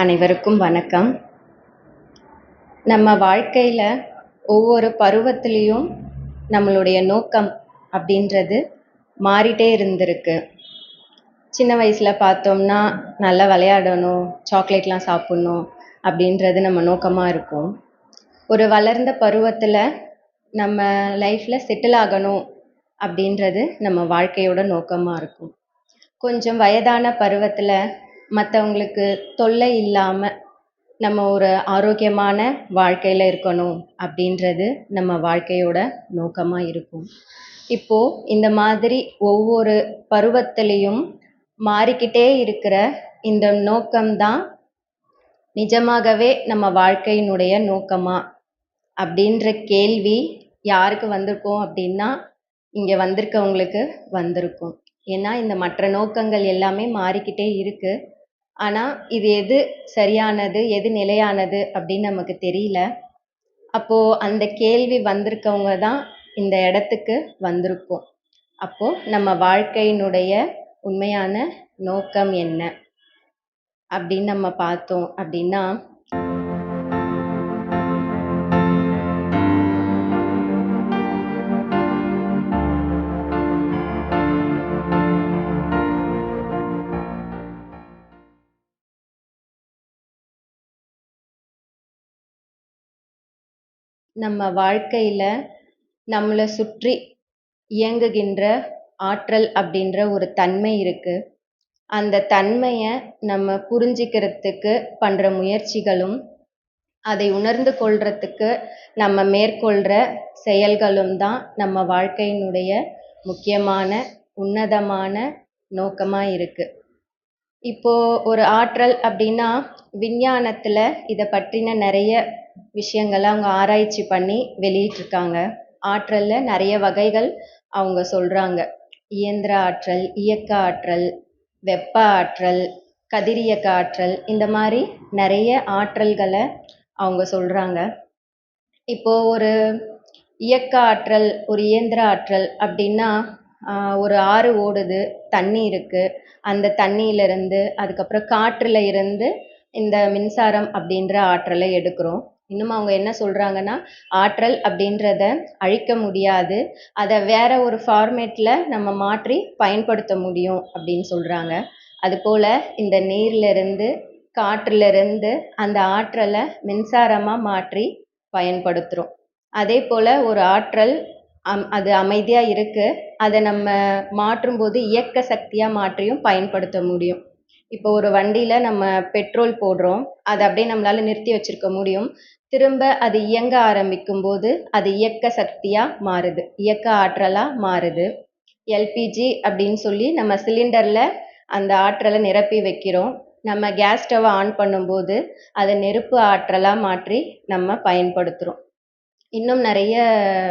அனைவருக்கும் வணக்கம். நம்ம வாழ்க்கையில் ஒவ்வொரு பருவத்திலையும் நம்மளுடைய நோக்கம் அப்படின்றது மாறிட்டே இருந்திருக்கு. சின்ன வயசில் பார்த்தோம்னா நல்லா விளையாடணும் சாக்லேட்லாம் சாப்பிட்ணும் அப்படின்றது நம்ம நோக்கமாக இருக்கும். ஒரு வளர்ந்த பருவத்தில் நம்ம லைஃப்பில் செட்டில் ஆகணும் அப்படின்றது நம்ம வாழ்க்கையோட நோக்கமாக இருக்கும். கொஞ்சம் வயதான பருவத்தில் மற்றவங்களுக்கு தொல்லை இல்லாமல் நம்ம ஒரு ஆரோக்கியமான வாழ்க்கையில் இருக்கணும் அப்படின்றது நம்ம வாழ்க்கையோட நோக்கமாக இருக்கும். இப்போது இந்த மாதிரி ஒவ்வொரு பருவத்திலையும் மாறிக்கிட்டே இருக்கிற இந்த நோக்கம்தான் நிஜமாகவே நம்ம வாழ்க்கையினுடைய நோக்கமா? அப்படின்ற கேள்வி யாருக்கு வந்திருக்கோம் அப்படின்னா இங்கே வந்திருக்கவங்களுக்கு வந்திருக்கும். ஏன்னா இந்த மற்ற நோக்கங்கள் எல்லாமே மாறிக்கிட்டே இருக்குது ஆனால் இது எது சரியானது எது நிலையானது அப்படின்னு நமக்கு தெரியல. அப்போது அந்த கேள்வி வந்திருக்கவங்க தான் இந்த இடத்துக்கு வந்திருக்கோம். அப்போது நம்ம வாழ்க்கையினுடைய உண்மையான நோக்கம் என்ன? அப்படின்னு நம்ம பார்த்தோம் அப்படின்னா நம்ம வாழ்க்கையில் நம்மளை சுற்றி இயங்குகின்ற ஆற்றல் அப்படின்ற ஒரு தன்மை இருக்குது அந்த தன்மையை நம்ம புரிஞ்சிக்கிறதுக்கு பண்ணுற முயற்சிகளும் அதை உணர்ந்து கொள்றதுக்கு நம்ம மேற்கொள்கிற செயல்களும் தான் நம்ம வாழ்க்கையினுடைய முக்கியமான உன்னதமான நோக்கமாக இருக்குது இப்போது ஒரு ஆற்றல் அப்படின்னா விஞ்ஞானத்தில் இதை பற்றின நிறைய விஷயங்களை அவங்க ஆராய்ச்சி பண்ணி வெளியிட்டிருக்காங்க. ஆற்றலில் நிறைய வகைகள் அவங்க சொல்கிறாங்க இயந்திர ஆற்றல் இயக்க ஆற்றல் வெப்ப ஆற்றல் கதிரியக்க ஆற்றல் இந்த மாதிரி நிறைய ஆற்றல்களை அவங்க சொல்கிறாங்க இப்போது ஒரு இயக்க ஆற்றல் ஒரு இயந்திர ஆற்றல் அப்படின்னா ஒரு ஆறு ஓடுது தண்ணி இருக்குது அந்த தண்ணியிலிருந்து அதுக்கப்புறம் காற்றில் இருந்து இந்த மின்சாரம் அப்படின்ற ஆற்றலை எடுக்கிறோம். இன்னும் அவங்க என்ன சொல்கிறாங்கன்னா ஆற்றல் அப்படின்றத அழிக்க முடியாது. அதை வேற ஒரு ஃபார்மேட்டில் நம்ம மாற்றி பயன்படுத்த முடியும் அப்படின்னு சொல்கிறாங்க அதுபோல் இந்த நீர்லேருந்து காற்றுலேருந்து அந்த ஆற்றலை மின்சாரமாக மாற்றி பயன்படுத்துகிறோம் அதே போல் ஒரு ஆற்றல் அம் அது அமைதியாக இருக்குது அதை நம்ம மாற்றும்போது இயக்க சக்தியாக மாற்றியும் பயன்படுத்த முடியும். இப்போ ஒரு வண்டியில் நம்ம பெட்ரோல் போடுறோம். அதை அப்படியே நம்மளால் நிறுத்தி வச்சிருக்க முடியும். திரும்ப அது இயங்க ஆரம்பிக்கும் போது அது இயக்க சக்தியாக மாறுது. இயக்க ஆற்றலாக மாறுது. எல்பிஜி அப்படின்னு சொல்லி நம்ம சிலிண்டரில் அந்த ஆற்றலை நிரப்பி வைக்கிறோம். நம்ம கேஸ் ஸ்டவ்வை ஆன் பண்ணும்போது அதை நெருப்பு ஆற்றலாக மாற்றி நம்ம பயன்படுத்துகிறோம் இன்னும் நிறைய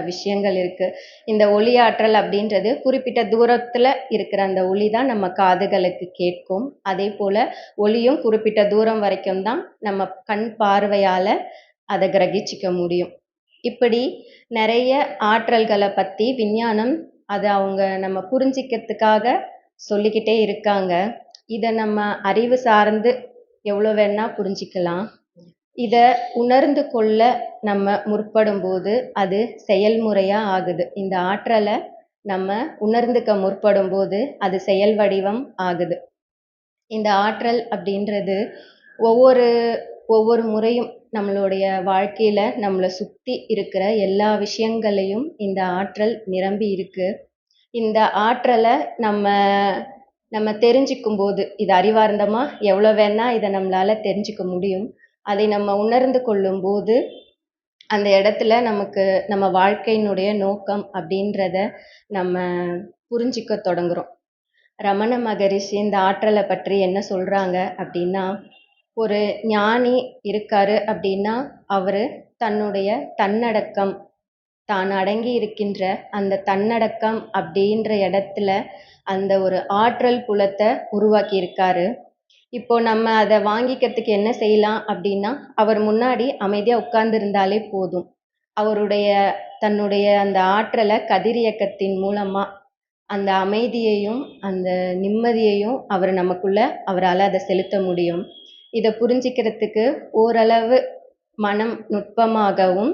விஷயங்கள் இருக்குது இந்த ஒளி ஆற்றல் அப்படின்றது குறிப்பிட்ட தூரத்தில் இருக்கிற அந்த ஒளி தான் நம்ம காதுகளுக்கு கேட்கும். அதே போல் ஒளியும் குறிப்பிட்ட தூரம் வரைக்கும் தான் நம்ம கண் பார்வையால் அதை கிரகிச்சிக்க முடியும். இப்படி நிறைய ஆற்றல்களை பற்றி விஞ்ஞானம் அதை அவங்க நம்ம புரிஞ்சிக்கிறதுக்காக சொல்லிக்கிட்டே இருக்காங்க. இதை நம்ம அறிவு சார்ந்து எவ்வளோ வேணால் புரிஞ்சிக்கலாம். இதை உணர்ந்து கொள்ள நம்ம முற்படும்போது அது செயல்முறையாக ஆகுது. இந்த ஆற்றலை நம்ம உணர்ந்துக்க முற்படும்போது அது செயல் வடிவம் ஆகுது. இந்த ஆற்றல் அப்படின்றது ஒவ்வொரு ஒவ்வொரு முறையும் நம்மளுடைய வாழ்க்கையில் நம்மளை சுற்றி இருக்கிற எல்லா விஷயங்களையும் இந்த ஆற்றல் நிரம்பி இருக்குது இந்த ஆற்றலை நம்ம நம்ம தெரிஞ்சுக்கும் போது இது அறிவார்ந்தமாக எவ்வளோ வேணால் இதை நம்மளால் தெரிஞ்சுக்க முடியும். அதை நம்ம உணர்ந்து கொள்ளும்போது அந்த இடத்துல நமக்கு நம்ம வாழ்க்கையினுடைய நோக்கம் அப்படின்றத நம்ம புரிஞ்சிக்க தொடங்குகிறோம் ரமண மகரிஷி இந்த ஆற்றலை பற்றி என்ன சொல்கிறாங்க அப்படின்னா ஒரு ஞானி இருக்காரு அப்படின்னா அவர் தன்னுடைய தன்னடக்கம் தான் அடங்கி இருக்கின்ற அந்த தன்னடக்கம் அப்படின்ற இடத்துல அந்த ஒரு ஆற்றல் புலத்தை உருவாக்கி இருக்காரு இப்போ நம்ம அதை வாங்கிக்கிறதுக்கு என்ன செய்யலாம் அப்படின்னா அவர் முன்னாடி அமைதியாக உட்கார்ந்துருந்தாலே போதும். அவருடைய தன்னுடைய அந்த ஆற்றலை கதிரியக்கத்தின் மூலமாக அந்த அமைதியையும் அந்த நிம்மதியையும் அவர் நமக்குள்ள அவரால் அதை செலுத்த முடியும். இதை புரிஞ்சிக்கிறதுக்கு ஓரளவு மனம் நுட்பமாகவும்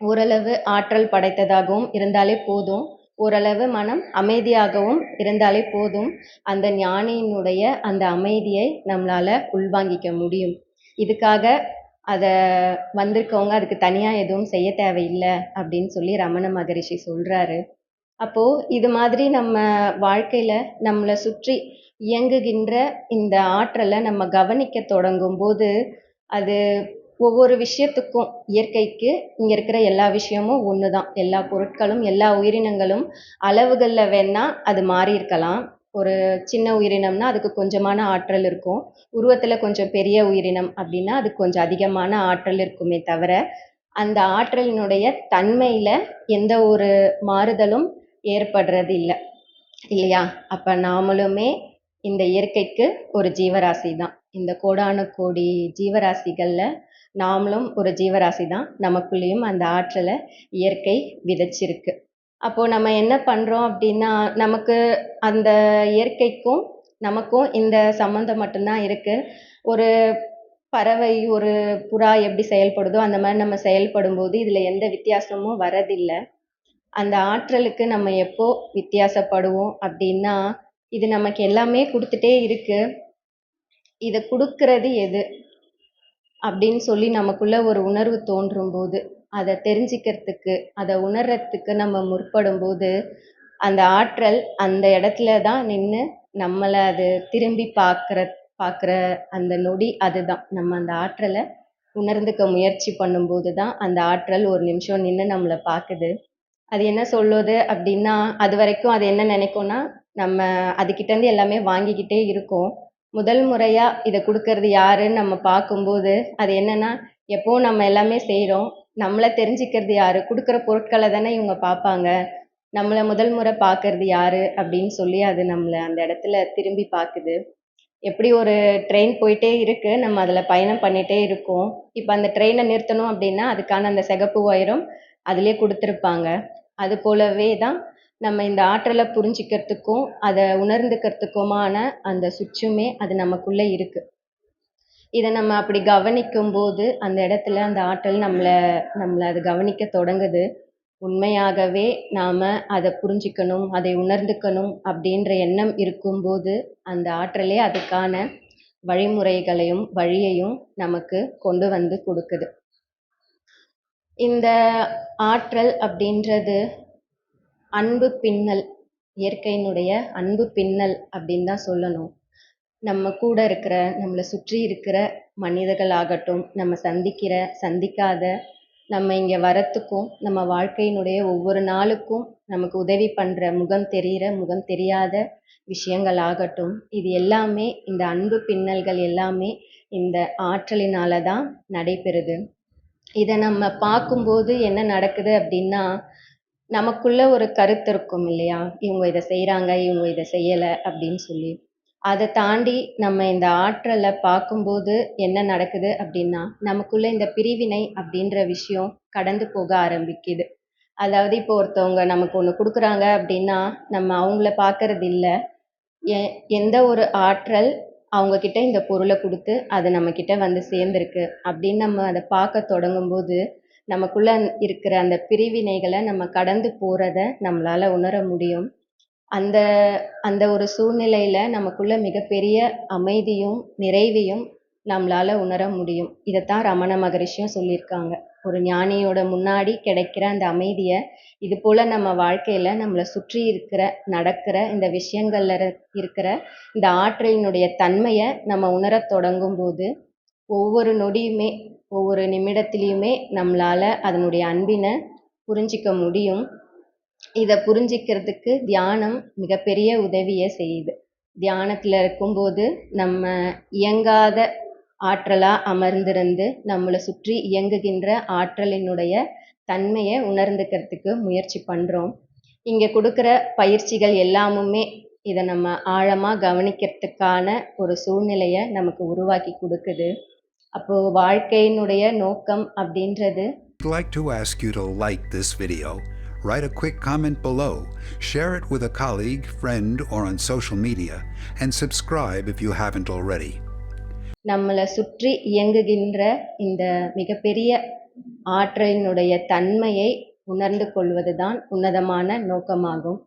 ஓரளவு ஆற்றல் படைத்ததாகவும் இருந்தாலே போதும். ஓரளவு மனம் அமைதியாகவும் இருந்தாலே போதும். அந்த ஞானியினுடைய அந்த அமைதியை நம்மளால் உள்வாங்கிக்க முடியும். இதுக்காக அதை வந்திருக்கவங்க அதுக்கு தனியாக எதுவும் செய்ய தேவையில்லை அப்படின்னு சொல்லி ரமண மகரிஷி சொல்கிறாரு அப்போது இது மாதிரி நம்ம வாழ்க்கையில் நம்மளை சுற்றி இயங்குகின்ற இந்த ஆற்றலை நம்ம கவனிக்க தொடங்கும் போது அது ஒவ்வொரு விஷயத்துக்கும் இயற்கைக்கு இங்கே இருக்கிற எல்லா விஷயமும் ஒன்று தான் எல்லா பொருட்களும் எல்லா உயிரினங்களும் அளவுகளில் வேணால் அது மாறி இருக்கலாம். ஒரு சின்ன உயிரினம்னா அதுக்கு கொஞ்சமான ஆற்றல் இருக்கும். உருவத்தில் கொஞ்சம் பெரிய உயிரினம் அப்படின்னா அதுக்கு கொஞ்சம் அதிகமான ஆற்றல் இருக்குமே தவிர அந்த ஆற்றலினுடைய தன்மையில் எந்த ஒரு மாறுதலும் ஏற்படுறது இல்லை இல்லையா? அப்போ நாமளுமே இந்த இயற்கைக்கு ஒரு ஜீவராசி தான் இந்த கோடானு கோடி ஜீவராசிகளில் நாமளும் ஒரு ஜீவராசி தான் நமக்குள்ளேயும் அந்த ஆற்றலை இயற்கை விதைச்சிருக்கு. அப்போது நம்ம என்ன பண்ணுறோம் அப்படின்னா நமக்கு அந்த இயற்கைக்கும் நமக்கும் இந்த சம்மந்தம் மட்டும்தான் இருக்குது ஒரு பறவை ஒரு புறா எப்படி செயல்படுதோ அந்த மாதிரி நம்ம செயல்படும் போது இதில் எந்த வித்தியாசமும் வரதில்லை. அந்த ஆற்றலுக்கு நம்ம எப்போ வித்தியாசப்படுவோம் அப்படின்னா இது நமக்கு எல்லாமே கொடுத்துட்டே இருக்கு. இதை கொடுக்கறது எது? அப்படின்னு சொல்லி நமக்குள்ள ஒரு உணர்வு தோன்றும் போது அதை தெரிஞ்சுக்கிறதுக்கு அதை உணர்றதுக்கு நம்ம முற்படும் போது அந்த ஆற்றல் அந்த இடத்துல தான் நின்று நம்மளை அது திரும்பி பார்க்குற பார்க்குற அந்த நொடி அதுதான். நம்ம அந்த ஆற்றலை உணர்ந்துக்க முயற்சி பண்ணும்போது தான் அந்த ஆற்றல் ஒரு நிமிஷம் நின்று நம்மளை பார்க்குது. அது என்ன சொல்லுது அப்படின்னா அது வரைக்கும் அது என்ன நினைக்கும்னா நம்ம அதுக்கிட்டேருந்து எல்லாமே வாங்கிக்கிட்டே இருக்கோம். முதல் முறையாக இதை கொடுக்கறது யாருன்னு நம்ம பார்க்கும்போது அது என்னென்னா எப்போவும் நம்ம எல்லாமே செய்கிறோம் நம்மளை தெரிஞ்சுக்கிறது யார் கொடுக்குற பொருட்களை தானே இவங்க பார்ப்பாங்க நம்மளை முதல் முறை பார்க்கறது யார் அப்படின்னு சொல்லி அது நம்மளை அந்த இடத்துல திரும்பி பார்க்குது எப்படி ஒரு ட்ரெயின் போயிட்டே இருக்கு நம்ம அதில் பயணம் பண்ணிகிட்டே இருக்கோம். இப்போ அந்த ட்ரெயினை நிறுத்தணும் அப்படின்னா அதுக்கான அந்த சிகப்பு ஒயரும் அதிலே கொடுத்துருப்பாங்க. அது போலவே தான் நம்ம இந்த ஆற்றலை புரிஞ்சிக்கிறதுக்கும் அதை உணர்ந்துக்கிறதுக்குமான அந்த சுவிட்சுமே அது நமக்குள்ளே இருக்குது இதை நம்ம அப்படி கவனிக்கும் போது அந்த இடத்துல அந்த ஆற்றல் நம்மளை நம்மளை அது கவனிக்க தொடங்குது. உண்மையாகவே நாம் அதை புரிஞ்சிக்கணும் அதை உணர்ந்துக்கணும் அப்படின்ற எண்ணம் இருக்கும்போது அந்த ஆற்றலே அதுக்கான வழிமுறைகளையும் வழியையும் நமக்கு கொண்டு வந்து கொடுக்குது. இந்த ஆற்றல் அப்படின்றது அன்பு பின்னல் இயற்கையினுடைய அன்பு பின்னல் அப்படின்னு தான் சொல்லணும். நம்ம கூட இருக்கிற நம்மளை சுற்றி இருக்கிற மனிதர்களாகட்டும் நம்ம சந்திக்கிற சந்திக்காத நம்ம இங்கே வரத்துக்கும் நம்ம வாழ்க்கையினுடைய ஒவ்வொரு நாளுக்கும் நமக்கு உதவி பண்ணுற முகம் தெரிகிற முகம் தெரியாத விஷயங்கள் ஆகட்டும். இது எல்லாமே இந்த அன்பு பின்னல்கள் எல்லாமே இந்த ஆற்றலினால தான் நடைபெறுது. இதை நம்ம பார்க்கும்போது என்ன நடக்குது அப்படின்னா நமக்குள்ள ஒரு கருத்து இருக்கும் இல்லையா? இவங்க இதை செய்கிறாங்க இவங்க இதை செய்யலை அப்படின்னு சொல்லி. அதை தாண்டி நம்ம இந்த ஆற்றலை பார்க்கும்போது என்ன நடக்குது அப்படின்னா நமக்குள்ள இந்த பிரிவினை அப்படின்ற விஷயம் கடந்து போக ஆரம்பிக்குது. அதாவது இப்போ ஒருத்தவங்க நமக்கு ஒன்று கொடுக்குறாங்க அப்படின்னா நம்ம அவங்கள பார்க்கறது இல்லை. எ எந்த ஒரு ஆற்றல் அவங்கக்கிட்ட இந்த பொருளை கொடுத்து அது நம்மக்கிட்ட வந்து சேர்ந்துருக்கு அப்படின்னு நம்ம அதை பார்க்க தொடங்கும்போது நமக்குள்ள இருக்கிற அந்த பிரிவினைகளை நம்ம கடந்து போகிறத நம்மளால் உணர முடியும். அந்த அந்த ஒரு சூழ்நிலையில் நமக்குள்ள மிகப்பெரிய அமைதியும் நிறைவையும் நம்மளால் உணர முடியும். இதைத்தான் ரமண மகரிஷியும் சொல்லியிருக்காங்க. ஒரு ஞானியோட முன்னாடி கிடைக்கிற அந்த அமைதியை இது போல் நம்ம வாழ்க்கையில் நம்மளை சுற்றி இருக்கிற நடக்கிற இந்த விஷயங்கள்ல இருக்கிற இந்த ஆற்றலினுடைய தன்மையை நம்ம உணரத் தொடங்கும் போது ஒவ்வொரு நொடியுமே ஒவ்வொரு நிமிடத்திலையுமே நம்மளால் அதனுடைய அன்பினை புரிஞ்சிக்க முடியும். இதை புரிஞ்சிக்கிறதுக்கு தியானம் மிகப்பெரிய உதவியை செய்யுது. தியானத்தில் இருக்கும்போது நம்ம இயங்காத ஆற்றலாக அமர்ந்திருந்து நம்மளை சுற்றி இயங்குகின்ற ஆற்றலினுடைய தன்மையை உணர்ந்துக்கிறதுக்கு முயற்சி பண்ணுறோம் இங்கே கொடுக்குற பயிற்சிகள் எல்லாமுமே இதை நம்ம ஆழமாக கவனிக்கிறதுக்கான ஒரு சூழ்நிலையை நமக்கு உருவாக்கி கொடுக்குது. அப்போது வாழ்க்கையினுடைய நோக்கம் அப்படின்றது like to ask you to like this video, write a quick comment below, share it with a colleague, friend, or on social media, and subscribe if you haven't already. நம்மளை சுற்றி இயங்குகின்ற இந்த மிகப்பெரிய ஆற்றலினுடைய தன்மையை உணர்ந்து கொள்வது தான் உன்னதமான நோக்கமாகும்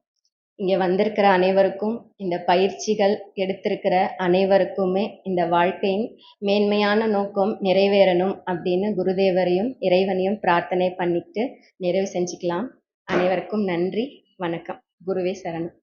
இங்கே வந்திருக்கிற அனைவருக்கும் இந்த பயிற்சிகள் எடுத்திருக்கிற அனைவருக்குமே இந்த வாழ்க்கையின் மேன்மையான நோக்கம் நிறைவேறணும் அப்படின்னு குருதேவரையும் இறைவனையும் பிரார்த்தனை பண்ணிட்டு நிறைவு செஞ்சுக்கலாம். அனைவருக்கும் நன்றி வணக்கம். குருவே சரணம்.